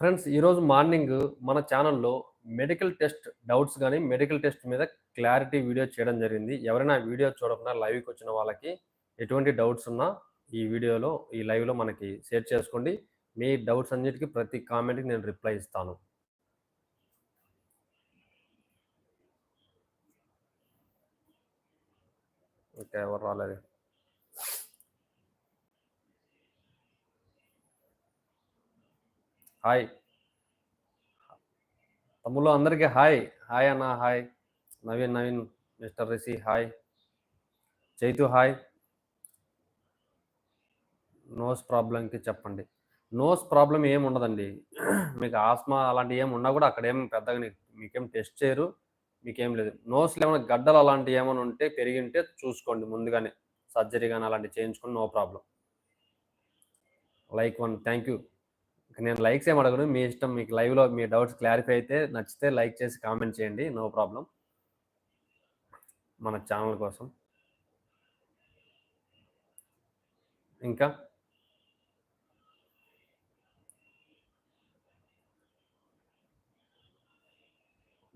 Friends ఈరోజు morning మన ఛానల్లో మెడికల్ టెస్ట్ డౌట్స్ కానీ మెడికల్ టెస్ట్ మీద క్లారిటీ వీడియో చేయడం జరిగింది. ఎవరైనా వీడియో చూడకుండా లైవ్కి వచ్చిన వాళ్ళకి ఎటువంటి డౌట్స్ ఉన్నా ఈ వీడియోలో ఈ లైవ్లో మనకి షేర్ చేసుకోండి. మీ డౌట్స్ అన్నిటికీ ప్రతి కామెంట్కి నేను రిప్లై ఇస్తాను. ఓకే ఎవరు రాలేదు. హాయ్. తమ్ముళ్ళు అందరికీ హాయ్. హాయ్ అన్న hi. Naveen Naveen mister Rishi hi. Chaitu hi. Nose ప్రాబ్లంకి చెప్పండి. నోస్ ప్రాబ్లం ఏమి ఉండదండి. మీకు ఆస్మా అలాంటివి ఏమి ఉన్నా కూడా అక్కడ ఏం పెద్దగా మీకేం టెస్ట్ చేయరు. మీకేం లేదు. నోస్లో ఏమైనా గడ్డలు అలాంటివి ఏమైనా ఉంటే పెరిగి ఉంటే చూసుకోండి ముందుగానే. సర్జరీ కానీ అలాంటివి చేయించుకోండి no problem. Like one. Thank you నేను లైక్స్ ఏం అడగను. మీ ఇష్టం మీకు లైవ్లో మీ డౌట్స్ క్లారిఫై అయితే నచ్చితే లైక్ చేసి కామెంట్ చేయండి. నో ప్రాబ్లం మన ఛానల్ కోసం. ఇంకా?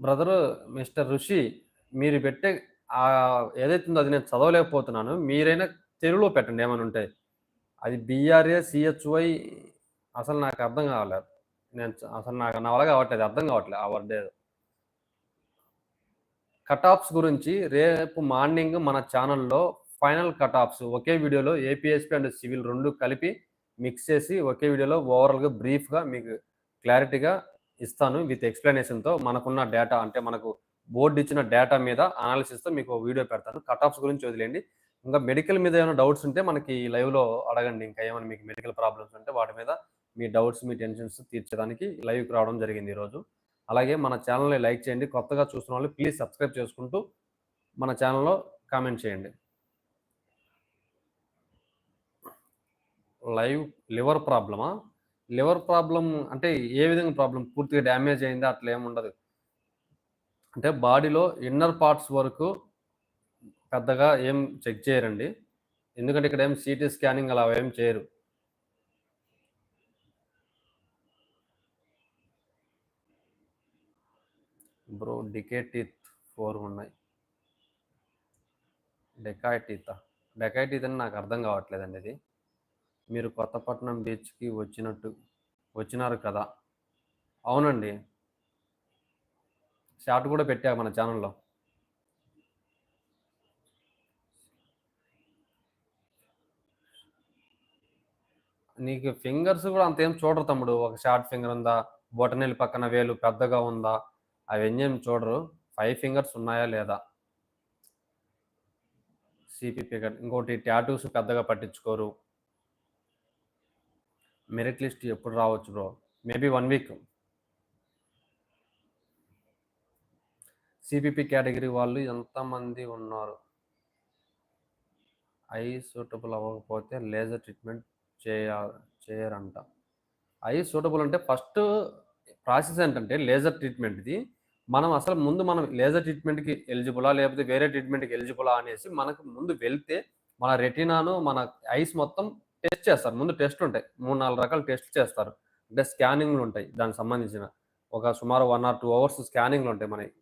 బ్రదరు మిస్టర్ ఋషి మీరు పెట్టే ఏదైతుందో ఏదైతే ఉందో అది నేను చదవలేకపోతున్నాను. మీరైనా తెలుగులో పెట్టండి ఏమైనా ఉంటాయి అది బిఆర్ఏ సిహెచ్వై అసలు నాకు అర్థం కావలేదు నేను అసలు నాకు నా వల్ల కావట్లేదు అర్థం కావట్లేదు ఆ వర్డ్ ఏదో. కట్ ఆఫ్స్ గురించి రేపు మార్నింగ్ మన ఛానల్లో ఫైనల్ కట్ ఆఫ్స్ ఒకే వీడియోలో ఏపీఎస్పీ అండ్ సివిల్ రెండు కలిపి మిక్స్ చేసి ఒకే వీడియోలో ఓవరాల్గా బ్రీఫ్గా మీకు క్లారిటీగా ఇస్తాను విత్ ఎక్స్ప్లెనేషన్తో మనకున్న డేటా అంటే మనకు బోర్డు ఇచ్చిన డేటా మీద అనాలిసిస్తో మీకు వీడియో పెడతాను. కట్ ఆఫ్స్ గురించి వదిలేండి ఇంకా మెడికల్ మీద ఏమైనా డౌట్స్ ఉంటే మనకి లైవ్లో అడగండి. ఇంకా ఏమైనా మీకు మెడికల్ ప్రాబ్లమ్స్ ఉంటే వాటి మీద మీ డౌట్స్ మీ టెన్షన్స్ తీర్చడానికి లైవ్కి రావడం జరిగింది ఈరోజు. అలాగే మన ఛానల్ని లైక్ చేయండి. కొత్తగా చూస్తున్న వాళ్ళు ప్లీజ్ సబ్స్క్రైబ్ చేసుకుంటూ మన ఛానల్లో కామెంట్ చేయండి. లైవ్ లివర్ ప్రాబ్లమా? లివర్ ప్రాబ్లం అంటే ఏ విధంగా ప్రాబ్లం పూర్తిగా డ్యామేజ్ అయిందా? అట్లా ఏమి ఉండదు. అంటే బాడీలో ఇన్నర్ పార్ట్స్ వరకు పెద్దగా ఏం చెక్ చేయరండి. ఎందుకంటే ఇక్కడ ఏం సిటీ స్కానింగ్ అలా ఏం చేయరు. బ్రో డికే టీత్ ఫోర్ ఉన్నాయి. డెకాయ్ టీత్ డెకాయ్ టీత్ అని నాకు అర్థం కావట్లేదండి ఇది మీరు కొత్తపట్నం బీచ్కి వచ్చినట్టు వచ్చినారు కదా? అవునండి. షార్ట్ కూడా పెట్టా మన ఛానల్లో. నీకు ఫింగర్స్ కూడా అంతేం చూడరు తమ్ముడు. ఒక షార్ట్ ఫింగర్ ఉందా? బొటనెల్ పక్కన వేలు పెద్దగా ఉందా? అవన్నీ ఏం చూడరు. ఫైవ్ ఫింగర్స్ ఉన్నాయా లేదా? సిపిపి ఇంకోటి ట్యాటూస్ పెద్దగా పట్టించుకోరు. మెరిట్ లిస్ట్ ఎప్పుడు రావచ్చు bro? Maybe one week. CPP category వాళ్ళు ఎంతమంది ఉన్నారు? ఐ సూటబుల్ అవ్వకపోతే లేజర్ ట్రీట్మెంట్ చేయ చేయరంట. ఐ సూటబుల్ అంటే ఫస్ట్ ప్రాసెస్ ఏంటంటే లేజర్ ట్రీట్మెంట్ ఇది మనం అసలు ముందు మనం లేజర్ ట్రీట్మెంట్కి ఎలిజిబులా లేకపోతే వేరే ట్రీట్మెంట్కి ఎలిజిబులా అనేసి మనకు ముందు వెళ్తే మన రెటీనాను మన ఐస్ మొత్తం టెస్ట్ చేస్తారు. ముందు టెస్ట్ ఉంటాయి. మూడు నాలుగు రకాల టెస్ట్ చేస్తారు. అంటే స్కానింగ్లు ఉంటాయి దానికి సంబంధించిన. ఒక సుమారు వన్ ఆర్ టూ అవర్స్ స్కానింగ్లు ఉంటాయి మనకి.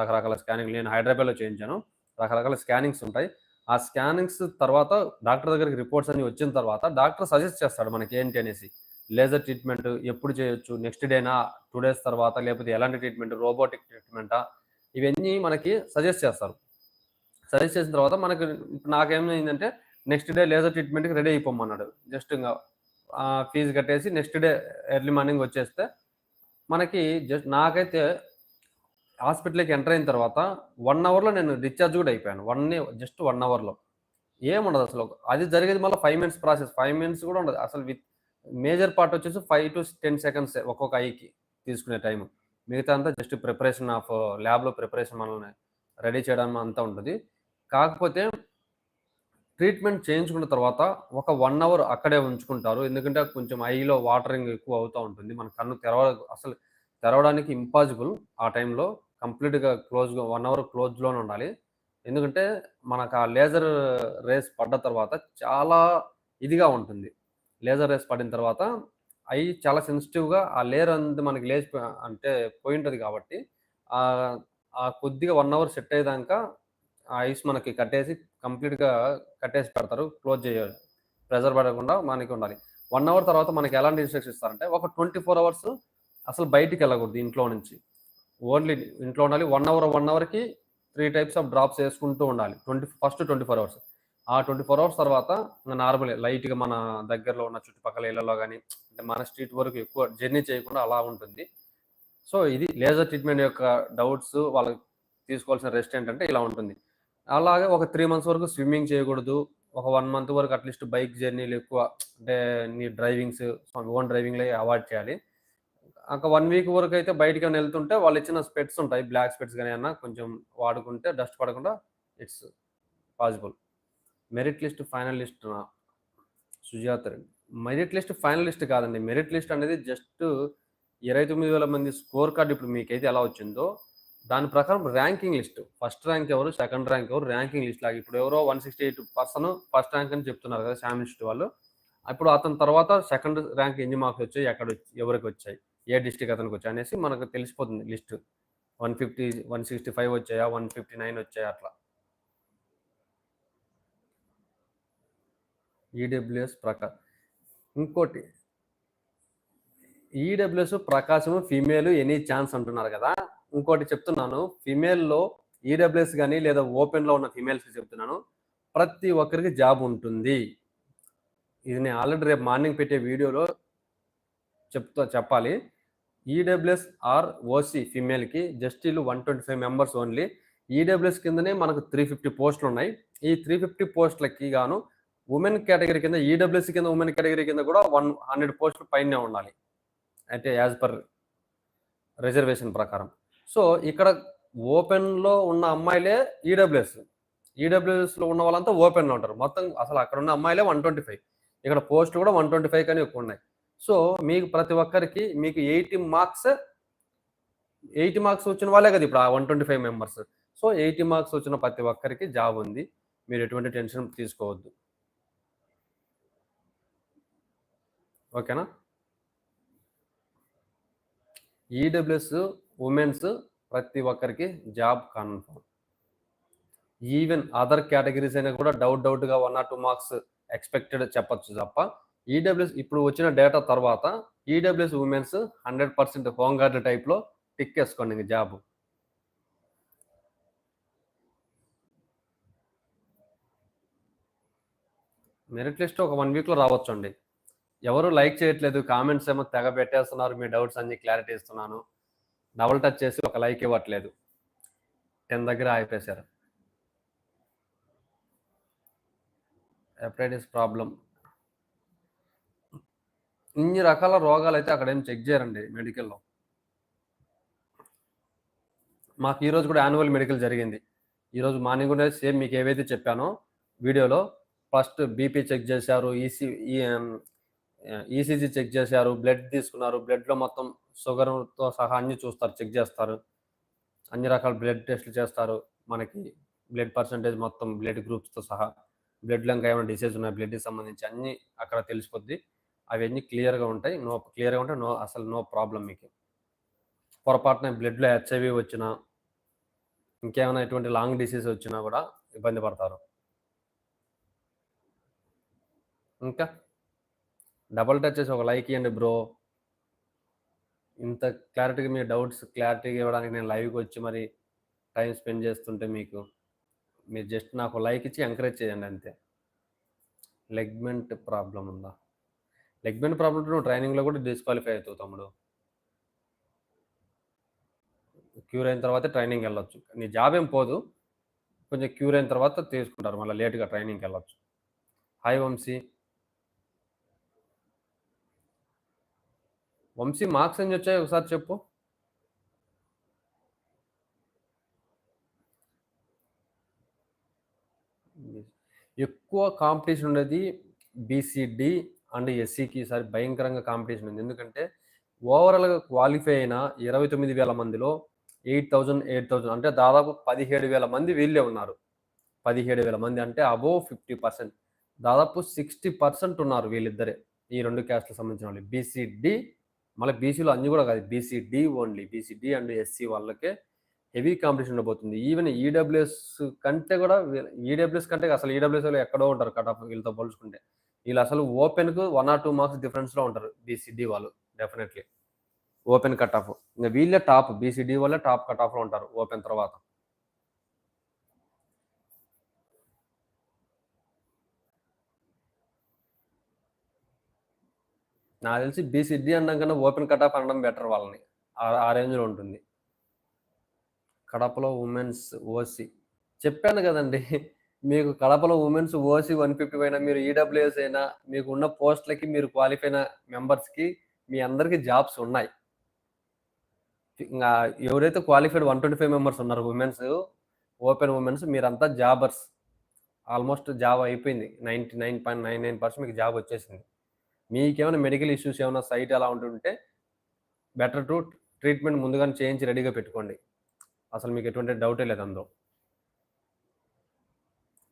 రకరకాల స్కానింగ్ నేను హైదరాబాద్లో చేయించాను రకరకాల స్కానింగ్స్ ఉంటాయి. ఆ స్కానింగ్స్ తర్వాత డాక్టర్ దగ్గరికి రిపోర్ట్స్ అన్ని వచ్చిన తర్వాత డాక్టర్ సజెస్ట్ చేస్తాడు మనకి ఏంటి అనేసి. లేజర్ ట్రీట్మెంట్ ఎప్పుడు చేయొచ్చు? నెక్స్ట్ డేనా? టూ డేస్ తర్వాత? లేకపోతే ఎలాంటి ట్రీట్మెంట్? రోబోటిక్ ట్రీట్మెంటా? ఇవన్నీ మనకి సజెస్ట్ చేస్తారు. సజెస్ట్ చేసిన తర్వాత మనకి ఇప్పుడు నాకేమైందంటే నెక్స్ట్ డే లేజర్ ట్రీట్మెంట్కి రెడీ అయిపోమన్నాడు. జస్ట్ ఇంకా ఫీజు కట్టేసి నెక్స్ట్ డే ఎర్లీ మార్నింగ్ వచ్చేస్తే మనకి జస్ట్ నాకైతే హాస్పిటల్కి ఎంటర్ అయిన తర్వాత వన్ అవర్లో నేను డిశ్చార్జ్ కూడా అయిపోయాను. వన్ జస్ట్ వన్ అవర్లో. ఏముండదు అసలు. అది జరిగేది మళ్ళీ five minutes process. Five minutes కూడా ఉండదు. అసలు విత్ మేజర్ పార్ట్ వచ్చేసి ఫైవ్ టు టెన్ సెకండ్స్ ఒక్కొక్క ఐకి తీసుకునే టైం మిగతా అంతా జస్ట్ ప్రిపరేషన్ ఆఫ్ ల్యాబ్లో ప్రిపరేషన్ మనల్ని రెడీ చేయడం అంతా ఉంటుంది. కాకపోతే ట్రీట్మెంట్ చేయించుకున్న తర్వాత ఒక వన్ అవర్ అక్కడే ఉంచుకుంటారు. ఎందుకంటే కొంచెం ఐలో వాటరింగ్ ఎక్కువ అవుతూ ఉంటుంది. మన కన్ను తెరవ అసలు తెరవడానికి ఇంపాసిబుల్ ఆ టైంలో కంప్లీట్గా క్లోజ్గా వన్ అవర్ క్లోజ్లోనే ఉండాలి. ఎందుకంటే మనకు ఆ లేజర్ రేస్ పడ్డ తర్వాత చాలా ఇదిగా ఉంటుంది. లేజర్ రేస్ పడిన తర్వాత అవి చాలా సెన్సిటివ్గా ఆ లేయర్ అంతా మనకి లేచి అంటే పోయి ఉంటుంది కాబట్టి ఆ కొద్దిగా వన్ అవర్ సెట్ అయ్యేదాకా ఆ ఐస్ మనకి కట్టేసి కంప్లీట్గా కట్టేసి పెడతారు. క్లోజ్ చేయాలి ప్రెజర్ పడకుండా మనకి ఉండాలి. వన్ అవర్ తర్వాత మనకి ఎలాంటి ఇన్స్ట్రక్షన్ ఇస్తారంటే ఒక ట్వంటీ ఫోర్ అవర్స్ అసలు బయటికి వెళ్ళకూడదు ఇంట్లో నుంచి. ఓన్లీ ఇంట్లో ఉండాలి. వన్ అవర్ వన్ అవర్కి త్రీ టైప్స్ ఆఫ్ డ్రాప్స్ వేసుకుంటూ ఉండాలి. Twenty first twenty four hours ఆ ట్వంటీ ఫోర్ అవర్స్ తర్వాత నార్మల్ లైట్గా మన దగ్గరలో ఉన్న చుట్టుపక్కల ఇళ్ళలో కానీ అంటే మన స్ట్రీట్ వరకు ఎక్కువ జర్నీ చేయకుండా అలా ఉంటుంది. సో ఇది లేజర్ ట్రీట్మెంట్ యొక్క డౌట్స్ వాళ్ళకి తీసుకోవాల్సిన రెస్ట్ ఏంటంటే ఇలా ఉంటుంది. అలాగే ఒక త్రీ మంత్స్ వరకు స్విమ్మింగ్ చేయకూడదు. ఒక వన్ మంత్ వరకు అట్లీస్ట్ బైక్ జర్నీలు ఎక్కువ అంటే నీ డ్రైవింగ్స్ ఓన్ డ్రైవింగ్లే అవాయిడ్ చేయాలి. ఒక వన్ వీక్ వరకు అయితే బయటికి వెళ్తుంటే వాళ్ళు ఇచ్చిన స్పెట్స్ ఉంటాయి బ్లాక్ స్పెట్స్ కానీ అన్న కొంచెం వాడుకుంటే డస్ట్ పడకుండా it's possible merit list final list Sujatha merit list final list కాదండి. మెరిట్ లిస్ట్ అనేది జస్ట్ ఇరవై తొమ్మిది వేల మంది స్కోర్ కార్డు ఇప్పుడు మీకైతే ఎలా వచ్చిందో దాని ప్రకారం ర్యాంకింగ్ లిస్ట్. ఫస్ట్ ర్యాంక్ ఎవరు? సెకండ్ ర్యాంక్ ఎవరు? ర్యాంకింగ్ లిస్ట్ లాగా. ఇప్పుడు ఎవరో one sixty eight person first rank అని చెప్తున్నారు కదా శామ్ లిస్ట్ వాళ్ళు. అప్పుడు అతని తర్వాత సెకండ్ ర్యాంక్ ఎన్ని మార్క్స్ వచ్చాయి? ఎక్కడ ఎవరికి వచ్చాయి? ఏ డిస్టిక్ అతనికి వచ్చాయి? అనేసి మనకు తెలిసిపోతుంది list. One fifty one sixty five వచ్చాయా? వన్ ఫిఫ్టీ నైన్ వచ్చాయా? అట్లా. ఈడబ్ల్యూఎస్ ప్రకాష్ ఇంకోటి EWS Prakasam female any chance అంటున్నారు కదా. ఇంకోటి చెప్తున్నాను ఫీమేల్లో ఈడబ్ల్యూఎస్ కానీ లేదా ఓపెన్లో ఉన్న ఫీమేల్స్ చెప్తున్నాను ప్రతి ఒక్కరికి జాబ్ ఉంటుంది. ఇది నేను ఆల్రెడీ రేపు మార్నింగ్ పెట్టే వీడియోలో చెప్తా చెప్పాలి. ఈడబ్ల్యూఎస్ ఆర్ ఓసీ ఫీమేల్కి జస్ట్ ఇల్లు one twenty five members only EWS కిందనే మనకు త్రీ ఫిఫ్టీ పోస్టులు ఉన్నాయి. ఈ త్రీ ఫిఫ్టీ పోస్టులకి గాను ఉమెన్ కేటగిరీ కింద ఈడబ్ల్యూసీ కింద ఉమెన్ కేటగిరీ కింద కూడా వన్ హండ్రెడ్ పోస్టులు పైనే ఉండాలి. అంటే యాజ్ పర్ రిజర్వేషన్ ప్రకారం. సో ఇక్కడ ఓపెన్లో ఉన్న అమ్మాయిలే ఈడబ్ల్యూఎస్ ఈడబ్ల్యూఎస్లో ఉన్న వాళ్ళంతా ఓపెన్లో ఉంటారు. మొత్తం అసలు అక్కడ ఉన్న అమ్మాయిలే వన్ ట్వంటీ ఫైవ్. ఇక్కడ పోస్టులు కూడా వన్ ట్వంటీ ఫైవ్ కానీ ఎక్కువ ఉన్నాయి. సో మీకు ప్రతి ఒక్కరికి మీకు ఎయిటీ మార్క్స్ ఎయిటీ మార్క్స్ వచ్చిన వాళ్ళే కదా ఇప్పుడు ఆ one twenty five members. So eighty marks వచ్చిన ప్రతి ఒక్కరికి జాబ్ ఉంది. మీరు ఎటువంటి టెన్షన్ తీసుకోవద్దు. ఓకేనా? ఈడబ్ల్యూఎస్ ఉమెన్స్ ప్రతి ఒక్కరికి job confirm even other categories అయినా కూడా డౌట్ డౌట్గా one or two marks expected చెప్పచ్చు తప్ప ఈడబ్ల్యూఎస్ ఇప్పుడు వచ్చిన డేటా తర్వాత EWS women's hundred percent home guard టైప్లో టిక్ వేసుకోండి జాబ్. మెరిట్ లిస్ట్ ఒక వన్ వీక్లో రావచ్చు అండి ఎవరు లైక్ చేయట్లేదు కామెంట్స్ ఏమో తెగ పెట్టేస్తున్నారు మీ డౌట్స్ అన్ని క్లారిటీ ఇస్తున్నాను. డబుల్ టచ్ చేసి ఒక లైక్ ఇవ్వట్లేదు. టెన్ దగ్గర ఆగిపేశారు హెపటైటిస్ ప్రాబ్లం. ఇన్ని రకాల రోగాలు అయితే అక్కడ ఏం చెక్ చేయరండి మెడికల్లో. మాకు ఈరోజు కూడా యాన్యువల్ మెడికల్ జరిగింది. ఈరోజు మార్నింగ్ కూడా సేమ్ మీకు ఏవైతే చెప్పానో వీడియోలో ఫస్ట్ బీపీ చెక్ చేశారు ఈసీ ఈసీజీ చెక్ చేశారు బ్లడ్ తీసుకున్నారు. బ్లడ్లో మొత్తం షుగర్తో సహా అన్ని చూస్తారు చెక్ చేస్తారు. అన్ని రకాల బ్లడ్ టెస్ట్లు చేస్తారు. మనకి బ్లడ్ పర్సంటేజ్ మొత్తం బ్లడ్ గ్రూప్స్తో సహా బ్లడ్లో ఇంకా ఏమైనా డిసీజ్ ఉన్నాయి బ్లడ్కి సంబంధించి అన్నీ అక్కడ తెలిసిపోద్ది. అవన్నీ క్లియర్గా ఉంటాయి. నో క్లియర్గా ఉంటే నో అసలు నో ప్రాబ్లం మీకు. పొరపాటున బ్లడ్లో హెచ్ఐవి వచ్చినా ఇంకేమైనా ఎటువంటి లాంగ్ డిసీజ్ వచ్చినా కూడా ఇబ్బంది పడతారు. ఇంకా? డబల్ టచ్ చేసి ఒక లైక్ ఇవ్వండి బ్రో. ఇంత క్లారిటీగా మీ డౌట్స్ క్లారిటీగా ఇవ్వడానికి నేను లైవ్కి వచ్చి మరి టైం స్పెండ్ చేస్తుంటే మీకు మీరు జస్ట్ నాకు లైక్ ఇచ్చి ఎంకరేజ్ చేయండి అంతే. లెగ్మెంట్ ప్రాబ్లం ఉందా? లెగ్మెంట్ ప్రాబ్లం నువ్వు ట్రైనింగ్లో కూడా డిస్క్వాలిఫై అవుతావు తమ్ముడు. క్యూర్ అయిన తర్వాత ట్రైనింగ్ వెళ్ళొచ్చు. నీ జాబ్ ఏం పోదు. కొంచెం క్యూర్ అయిన తర్వాత తీసుకుంటారు. మళ్ళీ లేట్గా ట్రైనింగ్కి వెళ్ళొచ్చు. హాయ్ వంశీ. వంశీ మార్క్స్ ఎన్ని వచ్చాయి? ఒకసారి చెప్పు. ఎక్కువ కాంపిటీషన్ ఉండేది బీసీడి అండ్ ఎస్సీకి e ఈసారి భయంకరంగా కాంపిటీషన్ ఉంది. ఎందుకంటే ఓవరాల్గా క్వాలిఫై అయిన ఇరవై తొమ్మిది వేల మందిలో ఎయిట్ థౌజండ్ ఎయిట్ థౌజండ్ అంటే దాదాపు పదిహేడు వేల మంది వీళ్ళే ఉన్నారు. పదిహేడు వేల మంది అంటే అబోవ్ ఫిఫ్టీ పర్సెంట్ దాదాపు సిక్స్టీ పర్సెంట్ ఉన్నారు వీళ్ళిద్దరే. ఈ రెండు క్యాస్ట్లకు సంబంధించిన వాళ్ళు. బీసీడి మళ్ళీ బీసీలో అన్ని కూడా కాదు. BCD only BCD and SC వాళ్ళకే హెవీ కాంపిటీషన్ ఉండబోతుంది. ఈవెన్ ఈడబ్ల్యూఎస్ కంటే కూడా ఈడబ్ల్యూఎస్ కంటే అసలు ఈడబ్ల్యూఎస్ వాళ్ళు ఎక్కడో ఉంటారు కట్ ఆఫ్ వీళ్ళతో పోల్చుకుంటే. వీళ్ళు అసలు ఓపెన్కు వన్ ఆర్ టూ మార్క్స్ డిఫరెన్స్లో ఉంటారు బీసీడీ వాళ్ళు డెఫినెట్లీ ఓపెన్ కట్ ఆఫ్ ఇంకా వీళ్ళే టాప్ బీసీడీ వాళ్ళే టాప్ కట్ ఆఫ్లో ఉంటారు ఓపెన్ తర్వాత. నాకు తెలిసి బీసీడీ అనడం కన్నా ఓపెన్ కట్ అనడం బెటర్ వాళ్ళని. ఆ రేంజ్లో ఉంటుంది. కడపలో ఉమెన్స్ ఓసీ. చెప్పాను కదండి మీకు కడపలో ఉమెన్స్ ఓసీ వన్ ఫిఫ్టీ అయినా మీరు ఈడబ్ల్యూఎస్ అయినా మీకు ఉన్న పోస్టులకి మీరు క్వాలిఫై అయిన మెంబర్స్కి మీ అందరికీ జాబ్స్ ఉన్నాయి. ఇంకా ఎవరైతే qualified one twenty five members ఉన్నారు ఉమెన్స్ ఓపెన్ ఉమెన్స్ మీరంతా జాబర్స్. ఆల్మోస్ట్ జాబ్ అయిపోయింది. Ninety nine point nine nine percent మీకు జాబ్ వచ్చేసింది. మీకేమైనా మెడికల్ ఇష్యూస్ ఏమైనా సైట్ ఎలా ఉంటుంటే బెటర్ టు ట్రీట్మెంట్ ముందుగానే చేయించి రెడీగా పెట్టుకోండి. అసలు మీకు ఎటువంటి డౌటే లేదు అందులో.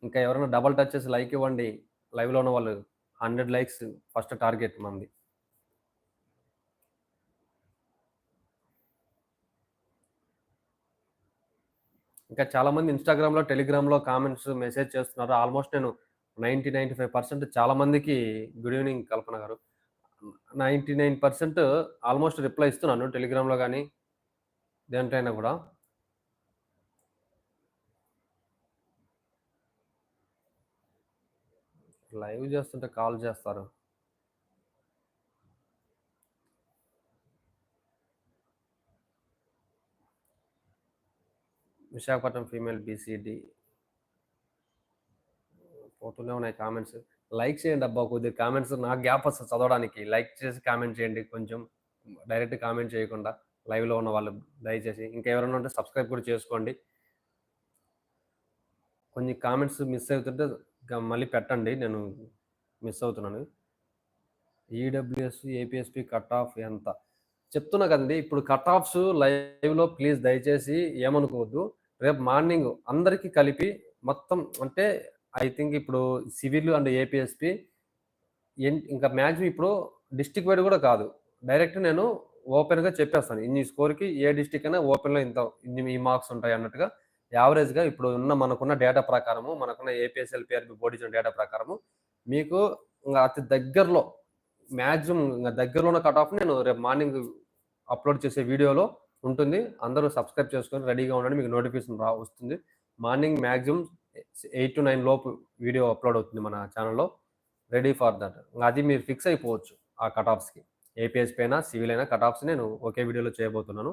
ఇంకా ఎవరైనా డబల్ టచెస్ లైక్ ఇవ్వండి. లైవ్లో ఉన్న వాళ్ళు హండ్రెడ్ లైక్స్ ఫస్ట్ టార్గెట్ మంది. ఇంకా చాలామంది ఇన్స్టాగ్రామ్లో టెలిగ్రామ్లో కామెంట్స్ మెసేజ్ చేస్తున్నారు. ఆల్మోస్ట్ నేను నైంటీ నైంటీ ఫైవ్ పర్సెంట్ చాలామందికి గుడ్ ఈవినింగ్ కల్పన గారు. Ninety nine percent almost reply ఇస్తున్నాను టెలిగ్రామ్లో కానీ దేంట్లైనా కూడా. లైవ్ చేస్తుంటే కాల్ చేస్తారు. విశాఖపట్నం ఫీమేల్ బీసీడీ పోతూనే ఉన్నాయి కామెంట్స్. లైక్ చేయండి అబ్బా కొద్దిగా కామెంట్స్ నాకు గ్యాప్ వస్తుంది చదవడానికి. లైక్ చేసి కామెంట్ చేయండి కొంచెం. డైరెక్ట్ కామెంట్ చేయకుండా లైవ్లో ఉన్న వాళ్ళు దయచేసి. ఇంకా ఎవరైనా ఉంటే సబ్స్క్రైబ్ కూడా చేసుకోండి. కొన్ని కామెంట్స్ మిస్ అవుతుంటే మళ్ళీ పెట్టండి నేను మిస్ అవుతున్నాను. ఈడబ్ల్యూఎస్ ఏపీఎస్పి కట్ ఆఫ్ ఎంత? చెప్తున్నా కదండి ఇప్పుడు కట్ ఆఫ్స్ లైవ్లో ప్లీజ్ దయచేసి ఏమనుకోవద్దు. రేపు మార్నింగ్ అందరికీ కలిపి మొత్తం అంటే ఐ థింక్ ఇప్పుడు సివిల్ అండ్ ఏపీఎస్పి ఇంకా మ్యాక్సిమం ఇప్పుడు డిస్టిక్ వైడ్ కూడా కాదు. డైరెక్ట్ నేను ఓపెన్గా చెప్పేస్తాను. ఇన్ని స్కోర్కి ఏ డిస్టిక్ అయినా ఓపెన్లో ఇంత ఇన్ని ఈ మార్క్స్ ఉంటాయి అన్నట్టుగా యావరేజ్గా ఇప్పుడు ఉన్న మనకున్న డేటా ప్రకారము మనకున్న ఏపీఎస్ఎల్ పిఆర్బి బోర్డు ఇచ్చిన డేటా ప్రకారము మీకు ఇంకా అతి దగ్గరలో మ్యాక్సిమం ఇంకా దగ్గరలో ఉన్న కట్ ఆఫ్ నేను రేపు మార్నింగ్ అప్లోడ్ చేసే వీడియోలో ఉంటుంది. అందరూ సబ్స్క్రైబ్ చేసుకొని రెడీగా ఉండండి. మీకు నోటిఫికేషన్ రా వస్తుంది. Morning maximum eight to nine లోపు వీడియో అప్లోడ్ అవుతుంది మన ఛానల్లో రెడీ ఫర్ దట్ అది మీరు ఫిక్స్ అయిపోవచ్చు ఆ కట్ ఆఫ్స్కి ఏపీఎస్ పైన సివిల్ అయినా కట్ ఆఫ్స్ నేను ఒకే వీడియోలో చేయబోతున్నాను.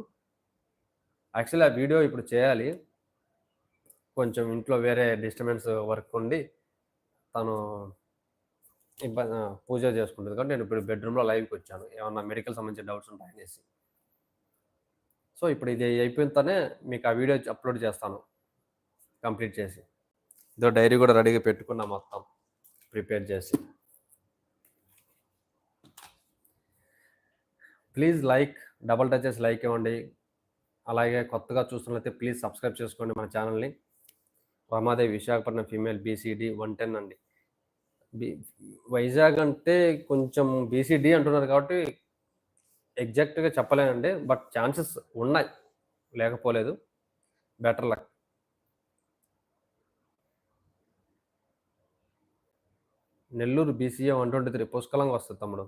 యాక్చువల్లీ ఆ వీడియో ఇప్పుడు చేయాలి. కొంచెం ఇంట్లో వేరే డిస్టర్బెన్స్ వర్క్ ఉండి తను ఇబ్బంది పూజ చేసుకుంటుంది కాబట్టి నేను ఇప్పుడు బెడ్రూమ్లో లైవ్కి వచ్చాను. ఏమన్నా మెడికల్ సంబంధించిన డౌట్స్ ఉంటాయనేసి సో ఇప్పుడు ఇది అయిపోయినతోనే మీకు ఆ వీడియో అప్లోడ్ చేస్తాను. కంప్లీట్ చేసి. ఇదో డైరీ కూడా రెడీగా పెట్టుకున్నా మొత్తం. ప్రిపేర్ చేసి. Please like double touches like ఇవ్వండి. అలాగే కొత్తగా చూస్తున్నట్లయితే ప్లీజ్ సబ్స్క్రైబ్ చేసుకోండి మన ఛానల్ని. Ramadevi Visakhapatnam female BCD one ten అండి. బి వైజాగ్ అంటే కొంచెం బీసీడీ అంటున్నారు కాబట్టి ఎగ్జాక్ట్గా చెప్పలేనండి బట్ ఛాన్సెస్ ఉన్నాయి. లేకపోలేదు. Better luck. Nellore BCA one twenty three పుష్కలంగా వస్తుంది తమ్ముడు.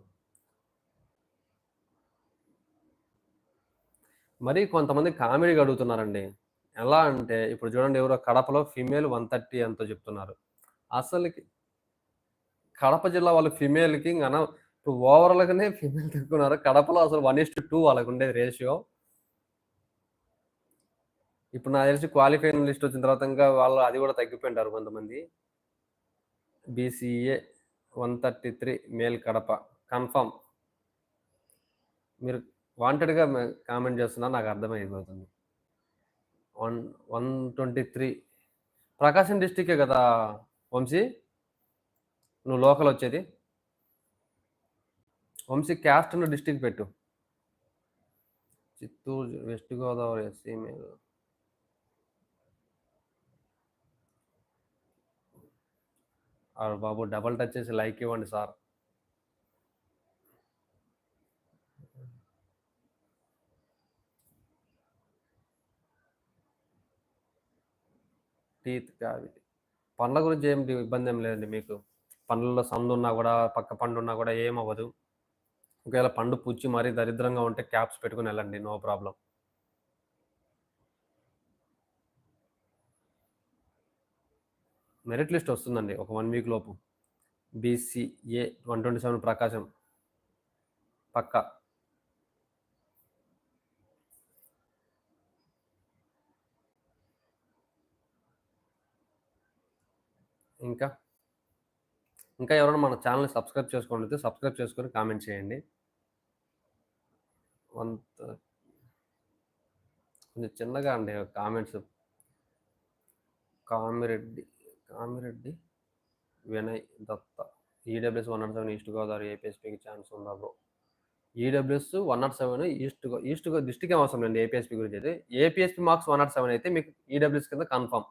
మరి కొంతమంది కామెడీగా అడుగుతున్నారండి. ఎలా అంటే ఇప్పుడు చూడండి ఎవరో కడపలో ఫీమేల్ వన్ థర్టీ ఎంతో చెప్తున్నారు. అసలుకి కడప జిల్లా వాళ్ళు ఫీమేల్కి ఇంకా ఇప్పుడు ఓవరాల్గానే ఫీమేల్ తీసుకున్నారు కడపలో అసలు వన్ ఇస్ట్ టూ వాళ్ళకు ఉండేది రేషియో. ఇప్పుడు నాకు తెలిసి క్వాలిఫైన్ లిస్ట్ వచ్చిన తర్వాత ఇంకా వాళ్ళు అది కూడా తగ్గిపోయింటారు కొంతమంది. BCA one thirty three male Kadapa confirm. మీరు వాంటెడ్గా కామెంట్ చేస్తున్నా నాకు అర్థమైపోతుంది. One one twenty three. Prakasam డిస్టికే కదా వంశీ? నువ్వు లోకల్ వచ్చేది? వంశీ క్యాస్ట్ ఉన్న డిస్టిక్ పెట్టు. చిత్తూరు వెస్ట్ గోదావరి ఎస్సీ మీద ఆ బాబు డబల్ టచ్ చేసి లైక్ ఇవ్వండి సార్. టీత్ కావి పండ్ల గురించి ఏం ఇబ్బంది ఏం లేదండి మీకు. పండ్లలో సందు ఉన్నా కూడా పక్క పండు ఉన్నా కూడా ఏం అవ్వదు ఒకవేళ పండు పుచ్చి మరీ దరిద్రంగా ఉంటే క్యాప్స్ పెట్టుకుని వెళ్ళండి నో ప్రాబ్లం. మెరిట్ లిస్ట్ వస్తుందండి ఒక వన్ వీక్ లోపు. BCA one twenty seven Prakasam. పక్క. ఇంకా? ఇంకా ఎవరైనా మన ఛానల్ని సబ్స్క్రైబ్ చేసుకోండి సబ్స్క్రైబ్ చేసుకొని కామెంట్ చేయండి. వన్ కొంచెం చిన్నగా అండి comments. Kamireddy Kamireddy Vinay Datta. EWS one not seven east Godavari ఏపీఎస్పీకి chance ఉందా bro? EWS one not seven east east district అవసరం లేండి ఏపీఎస్పీ గురించి అయితే? APSP marks one not seven అయితే మీకు ఈడబ్ల్యూఎస్ కింద కన్ఫర్మ్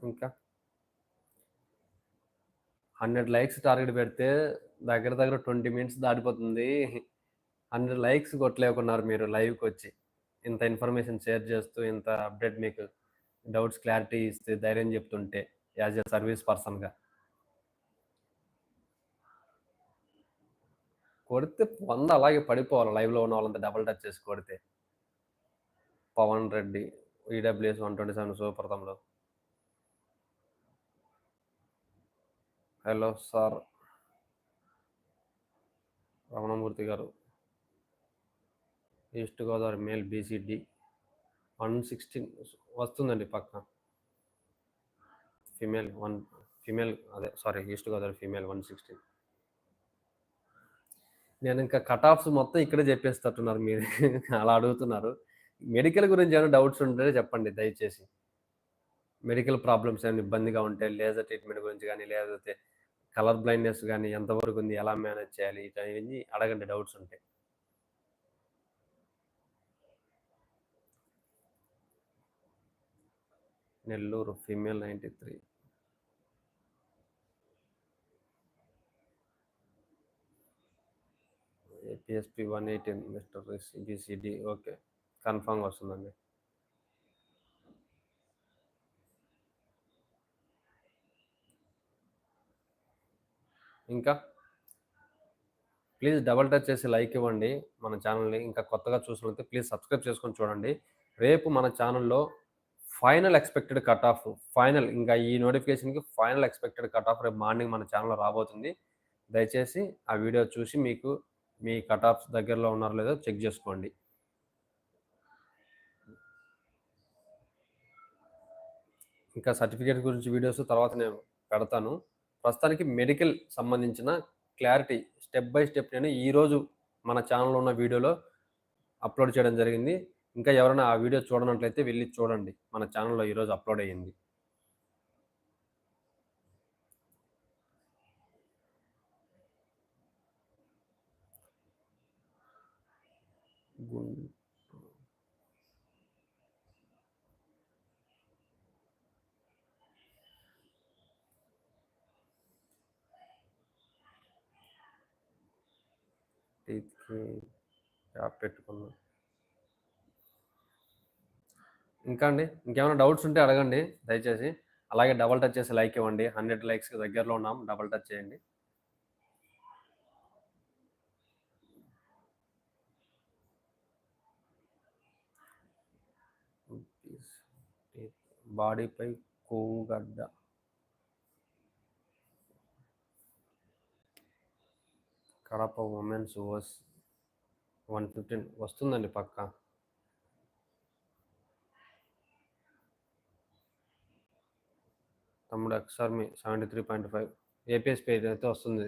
ఇంకా హండ్రెడ్ లైక్స్ టార్గెట్ పెడితే దగ్గర దగ్గర ట్వంటీ మినిట్స్ దాటిపోతుంది. హండ్రెడ్ లైక్స్ కొట్టలేకున్నారు మీరు లైవ్కి వచ్చి ఇంత ఇన్ఫర్మేషన్ షేర్ చేస్తూ ఇంత అప్డేట్ మీకు డౌట్స్ క్లారిటీ ఇస్తే ధైర్యం చెప్తుంటే యాజ్ ఎ సర్వీస్ పర్సన్గా. కొడితే వంద అలాగే పడిపోవాలి లైవ్లో ఉన్న వాళ్ళంతా డబుల్ టచ్ చేసి కొడితే. Pavan Reddy EWS one twenty seven super తమ్ముడు. Hello sir. రమణమూర్తి గారు. East Godavari male BCD one sixteen వస్తుందండి పక్క ఫిమేల్ వన్ ఫిమేల్ అదే sorry east Godavari female one sixteen. నేను ఇంకా కట్ ఆఫ్స్ మొత్తం ఇక్కడే చెప్పేస్తట్టున్నారు మీరు. అలా అడుగుతున్నారు. మెడికల్ గురించి ఏమైనా డౌట్స్ ఉంటే చెప్పండి దయచేసి. మెడికల్ ప్రాబ్లమ్స్ ఏమైనా ఇబ్బందిగా ఉంటే లేజర్ ట్రీట్మెంట్ గురించి కానీ లేకపోతే కలర్ బ్లైండ్నెస్ కానీ ఎంతవరకు ఉంది ఎలా మేనేజ్ చేయాలి ఇవన్నీ అడగండి డౌట్స్ ఉంటాయి Nellore female ninety three APSP one eighteen mister BCD okay. కన్ఫామ్గా వస్తుందండి. ఇంకా ప్లీజ్ డబల్ టచ్ చేసి లైక్ ఇవ్వండి మన ఛానల్ని. ఇంకా కొత్తగా చూసినట్లయితే ప్లీజ్ సబ్స్క్రైబ్ చేసుకొని చూడండి. రేపు మన ఛానల్లో final expected cut off final ఇంకా ఈ నోటిఫికేషన్కి ఫైనల్ ఎక్స్పెక్టెడ్ కట్ ఆఫ్ రేపు మార్నింగ్ మన ఛానల్లో రాబోతుంది. దయచేసి ఆ వీడియో చూసి మీకు మీ కట్ ఆఫ్స్ దగ్గరలో ఉన్నారో లేదో చెక్ చేసుకోండి. ఇంకా సర్టిఫికేట్ గురించి వీడియోస్ తర్వాత నేను పెడతాను. ప్రస్తుతానికి మెడికల్ సంబంధించిన క్లారిటీ స్టెప్ బై స్టెప్ నేను ఈరోజు మన ఛానల్లో ఉన్న వీడియోలో అప్లోడ్ చేయడం జరిగింది. ఇంకా ఎవరైనా ఆ వీడియో చూడనట్లయితే వెళ్ళి చూడండి. మన ఛానల్లో ఈరోజు అప్లోడ్ అయ్యింది. టీత్కి యాప్ పెట్టుకున్నా ఇంకా అండి ఇంకేమైనా డౌట్స్ ఉంటే అడగండి దయచేసి. అలాగే డబల్ టచ్ చేసి లైక్ ఇవ్వండి. హండ్రెడ్ లైక్స్కి దగ్గరలో ఉన్నాం డబల్ టచ్ చేయండి. బాడీపై కొవ్వుగడ్డ కడప ఉమెన్స్ ఓస్ వన్ ఫిఫ్టీన్ వస్తుందండి పక్క. తమ్ముడు ex army seventy three point five. APS page అయితే వస్తుంది.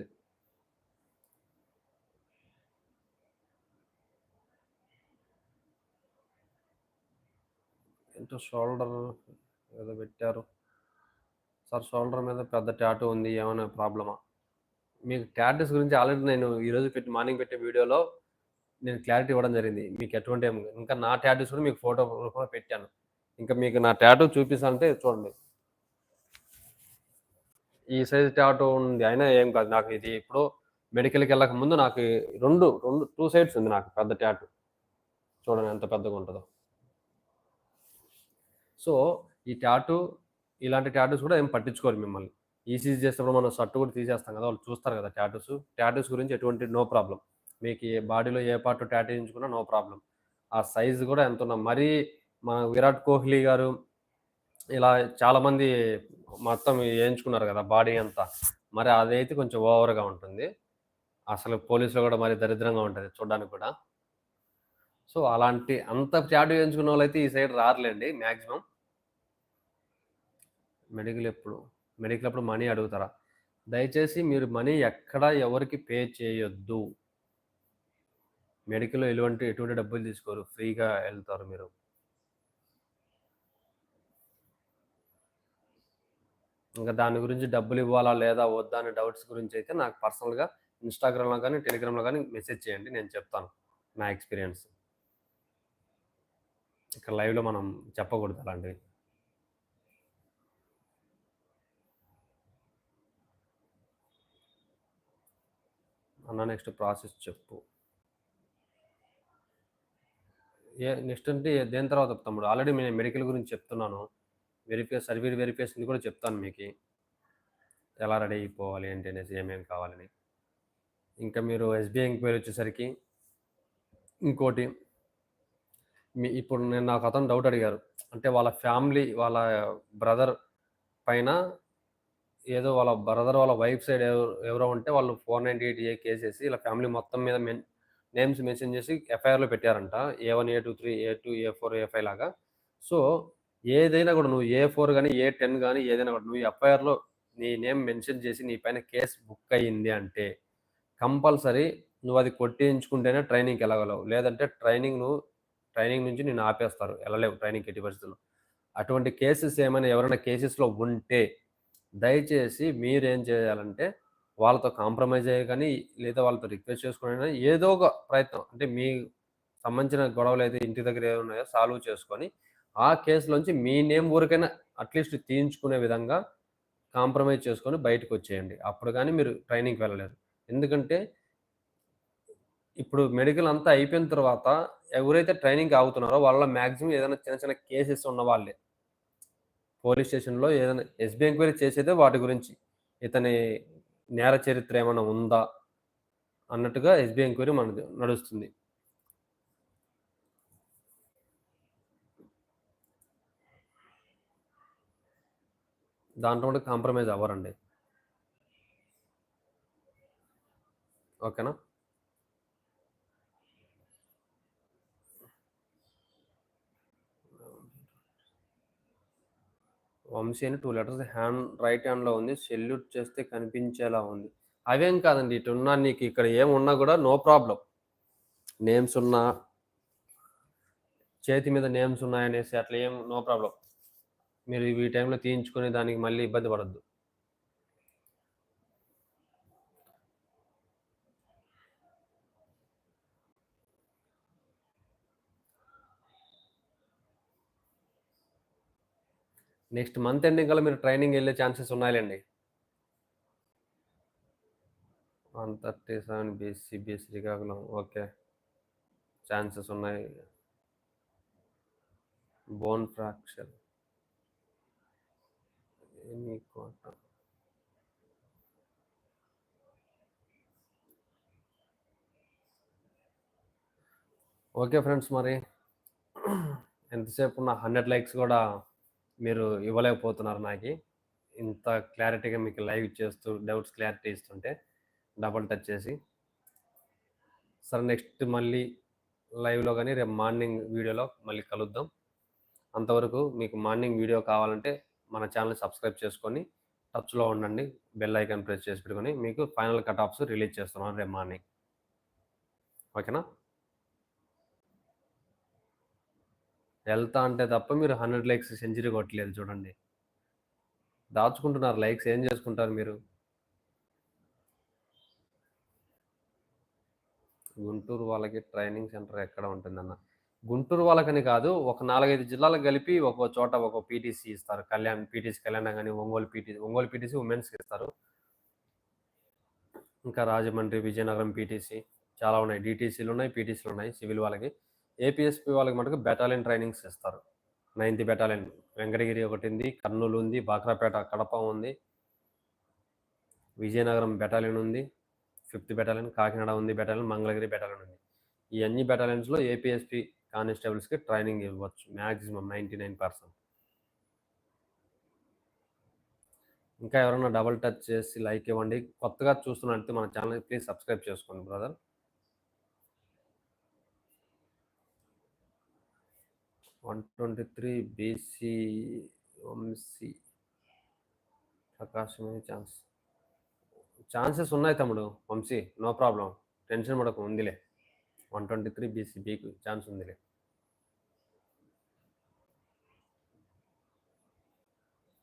ఏంటో షోల్డర్ ఏదో పెట్టారు. సార్ షోల్డర్ మీద పెద్ద ట్యాటూ ఉంది ఏమైనా ప్రాబ్లమా? మీకు టాటూస్ గురించి ఆల్రెడీ నేను ఈరోజు పెట్టి మార్నింగ్ పెట్టే వీడియోలో నేను క్లారిటీ ఇవ్వడం జరిగింది. మీకు ఎటువంటి ఇంకా నా ట్యాటూస్ కూడా మీకు ఫోటో రూపంలో పెట్టాను. ఇంకా మీకు నా ట్యాటూ చూపిస్తానంటే చూడండి. ఈ సైజ్ ట్యాటూ ఉంది అయినా ఏం కాదు. నాకు ఇది ఇప్పుడు మెడికల్కి వెళ్ళక ముందు నాకు రెండు రెండు టూ సైడ్స్ ఉంది నాకు పెద్ద ట్యాటూ చూడండి ఎంత పెద్దగా ఉంటుందో. సో ఈ ట్యాటూ ఇలాంటి ట్యాటూస్ కూడా ఏం పట్టించుకోరు మిమ్మల్ని. ఈసీజీ చేసినప్పుడు మనం షర్ట్ కూడా తీసేస్తాం కదా వాళ్ళు చూస్తారు కదా ట్యాటూస్ ట్యాటూస్ గురించి ఎటువంటి నో ప్రాబ్లం మీకు ఏ బాడీలో ఏ పార్ట్ టాటూ చేయించుకున్నా నో ప్రాబ్లం. ఆ సైజు కూడా ఎంత ఉన్నా మరీ మన విరాట్ కోహ్లీ గారు ఇలా చాలామంది మొత్తం వేయించుకున్నారు కదా బాడీ అంతా. మరి అదైతే కొంచెం ఓవర్గా ఉంటుంది. అసలు పోలీసులు కూడా మరి దరిద్రంగా ఉంటుంది చూడడానికి కూడా. సో అలాంటి అంత చాటు వేయించుకున్న వాళ్ళైతే ఈ సైడ్ రారులేండి మ్యాక్సిమం మెడికల్ ఎప్పుడు మెడికల్ అప్పుడు మనీ అడుగుతారా? దయచేసి మీరు మనీ ఎక్కడ ఎవరికి పే చేయొద్దు. మెడికల్లో ఎటువంటి ఎటువంటి డబ్బులు తీసుకోరు. ఫ్రీగా వెళ్తారు మీరు. ఇంకా దాని గురించి డబ్బులు ఇవ్వాలా లేదా వద్దా అనే డౌట్స్ గురించి అయితే నాకు పర్సనల్గా ఇన్స్టాగ్రామ్లో కానీ టెలిగ్రామ్లో కానీ మెసేజ్ చేయండి. నేను చెప్తాను నా ఎక్స్పీరియన్స్. ఇక్కడ లైవ్లో మనం చెప్పకూడదు అలాంటివి. అన్న నెక్స్ట్ ప్రాసెస్ చెప్పు. ఏ నెక్స్ట్ అంటే దేని తర్వాత తమ్ముడు ఆల్రెడీ నేను మెడికల్ గురించి చెప్తున్నాను. వెరిఫై సర్వీర్ వెరిఫికేషన్ కూడా చెప్తాను మీకు. ఎలా రెడీ అయిపోవాలి ఏంటి అనేసి ఏమేమి కావాలని. ఇంకా మీరు ఎస్బీఐ ఎంక్వైరీ వచ్చేసరికి ఇంకోటి మీ ఇప్పుడు నేను నాకు అతను డౌట్ అడిగారు. అంటే వాళ్ళ ఫ్యామిలీ వాళ్ళ బ్రదర్ పైన ఏదో వాళ్ళ బ్రదర్ వాళ్ళ వైఫ్ సైడ్ ఎవరు ఎవరో ఉంటే వాళ్ళు ఫోర్ నైంటీ ఎయిట్ ఏ కేసేసి ఇలా ఫ్యామిలీ మొత్తం మీద మెన్ నేమ్స్ మెన్షన్ చేసి ఎఫ్ఐఆర్లో పెట్టారంట. A one A two three A two A four A five లాగా. సో ఏదైనా కూడా నువ్వు ఏ ఫోర్ కానీ ఏ టెన్ కానీ ఏదైనా కూడా నువ్వు ఎఫ్ఐఆర్లో నీ నేమ్ మెన్షన్ చేసి నీ పైన కేసు బుక్ అయ్యింది అంటే కంపల్సరీ నువ్వు అది కొట్టించుకుంటేనే ట్రైనింగ్కి వెళ్ళగలవు. లేదంటే ట్రైనింగ్ నువ్వు ట్రైనింగ్ నుంచి నేను ఆపేస్తారు. వెళ్ళలేవు ట్రైనింగ్ ఎట్టి పరిస్థితుల్లో. అటువంటి కేసెస్ ఏమైనా ఎవరైనా కేసెస్లో ఉంటే దయచేసి మీరు ఏం చేయాలంటే వాళ్ళతో కాంప్రమైజ్ అయ్యే కానీ లేదా వాళ్ళతో రిక్వెస్ట్ చేసుకుని ఏదో ఒక ప్రయత్నం. అంటే మీ సంబంధించిన గొడవలు అయితే ఇంటి దగ్గర ఏమైనా ఉన్నాయో సాల్వ్ చేసుకొని ఆ కేసులోంచి మీ నేమ్ ఊరికైనా అట్లీస్ట్ తీయించుకునే విధంగా కాంప్రమైజ్ చేసుకొని బయటకు వచ్చేయండి. అప్పుడు కానీ మీరు ట్రైనింగ్కి వెళ్ళలేరు. ఎందుకంటే ఇప్పుడు మెడికల్ అంతా అయిపోయిన తర్వాత ఎవరైతే ట్రైనింగ్ ఆగుతున్నారో వాళ్ళ మ్యాక్సిమం ఏదైనా చిన్న చిన్న కేసెస్ ఉన్న వాళ్ళే. పోలీస్ స్టేషన్లో ఏదైనా ఎస్బీ ఎంక్వైరీ చేసేదే వాటి గురించి. ఇతని నేర చరిత్ర ఏమైనా ఉందా? అన్నట్టుగా ఎస్బీఐ ఎంక్వైరీ మనది నడుస్తుంది. దాంట్లో కూడా కాంప్రమైజ్ అవ్వరండి. ఓకేనా? వంశీ అని టూ లెటర్స్ హ్యాండ్ రైట్ హ్యాండ్లో ఉంది. సెల్యూట్ చేస్తే కనిపించేలా ఉంది. అవేం కాదండి ఇటున్నా నీకు ఇక్కడ ఏమున్నా కూడా నో ప్రాబ్లం నేమ్స్ ఉన్నా చేతి మీద నేమ్స్ ఉన్నాయనేసి అట్లా ఏం నో ప్రాబ్లం మీరు ఈ టైంలో తీయించుకునే దానికి మళ్ళీ ఇబ్బంది పడద్దు. నెక్స్ట్ మంత్ ఎండింగ్ కల్లా మీరు ట్రైనింగ్ వెళ్ళే ఛాన్సెస్ ఉన్నాయండి one thirty seven BSC BC Srikakulam okay. Chances ఉన్నాయి. బోన్ ఫ్రాక్చర్ ఎనీ కోట. ఓకే ఫ్రెండ్స్ మరి. ఎంతసేపు ఉన్న? హండ్రెడ్ లైక్స్ కూడా మీరు ఇవ్వలేకపోతున్నారు నాకు. ఇంత క్లారిటీగా మీకు లైవ్ ఇచ్చేస్తూ డౌట్స్ క్లారిటీ ఇస్తుంటే డబల్ టచ్ చేసి. సరే నెక్స్ట్ మళ్ళీ లైవ్లో కానీ రేపు మార్నింగ్ వీడియోలో మళ్ళీ కలుద్దాం. అంతవరకు మీకు మార్నింగ్ వీడియో కావాలంటే మన ఛానల్ సబ్స్క్రైబ్ చేసుకొని టచ్లో ఉండండి. బెల్ ఐకాన్ ప్రెస్ చేసి పెట్టుకొని మీకు ఫైనల్ కట్ ఆఫ్స్ రిలీజ్ చేస్తున్నాను రేపు మార్నింగ్. ఓకేనా? వెళ్తా అంటే తప్ప మీరు హండ్రెడ్ లైక్స్ సెంచరీ కొట్టలేదు చూడండి. దాచుకుంటున్నారు లైక్స్ ఏం చేసుకుంటారు మీరు? గుంటూరు వాళ్ళకి ట్రైనింగ్ సెంటర్ ఎక్కడ ఉంటుందన్న? గుంటూరు వాళ్ళకని కాదు ఒక నాలుగైదు జిల్లాలకు కలిపి ఒక్కో చోట ఒక పీటీసీ ఇస్తారు. కళ్యాణ్ పీటీసీ కళ్యాణ కానీ ఒంగోలు పీటీసీ ఒంగోలు పీటీసీ ఉమెన్స్కి ఇస్తారు. ఇంకా రాజమండ్రి విజయనగరం పీటీసీ చాలా ఉన్నాయి. డీటీసీలు ఉన్నాయి పీటీసీలు ఉన్నాయి సివిల్ వాళ్ళకి. ఏపీఎస్పీ వాళ్ళకి మటుకు బెటాలియన్ ట్రైనింగ్స్ ఇస్తారు. నైన్త్ బెటాలియన్ వెంకటగిరి ఒకటి ఉంది కర్నూలు ఉంది బాక్రాపేట కడప ఉంది విజయనగరం బెటాలియన్ ఉంది ఫిఫ్త్ బెటాలియన్ కాకినాడ ఉంది బెటాలియన్ మంగళగిరి బెటాలియన్ ఉంది. ఈ అన్ని బెటాలియన్స్లో ఏపీఎస్పీ కానిస్టేబుల్స్కి ట్రైనింగ్ ఇవ్వచ్చు మ్యాక్సిమం నైంటీ నైన్ పర్సెంట్ ఇంకా ఎవరైనా డబల్ టచ్ చేసి లైక్ ఇవ్వండి. కొత్తగా చూస్తున్నట్టు మన ఛానల్ ప్లీజ్ సబ్స్క్రైబ్ చేసుకోండి brother one twenty three BC Vamsi ప్రకాశమే chance. Chances ఉన్నాయి తమ్ముడు వంశీ నో ప్రాబ్లం. టెన్షన్ పడకు ఉందిలే. వన్ ట్వంటీ త్రీ బీసీ బీకి ఛాన్స్ ఉందిలే.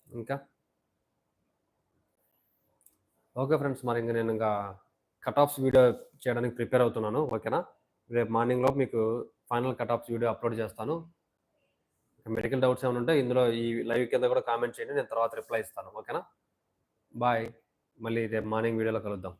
ఇంకా? ఓకే ఫ్రెండ్స్ మరి ఇంకా నేను ఇంకా కట్ ఆఫ్స్ వీడియో చేయడానికి ప్రిపేర్ అవుతున్నాను ఓకేనా? రేపు మార్నింగ్లో మీకు final cut offs video upload చేస్తాను. మెడికల్ డౌట్స్ ఏమైనా ఉంటే ఇందులో ఈ లైవ్ కింద కూడా కామెంట్ చేయండి నేను తర్వాత రిప్లై ఇస్తాను. ఓకేనా బాయ్ మళ్ళీ రేపు మార్నింగ్ వీడియోలో కలుద్దాం.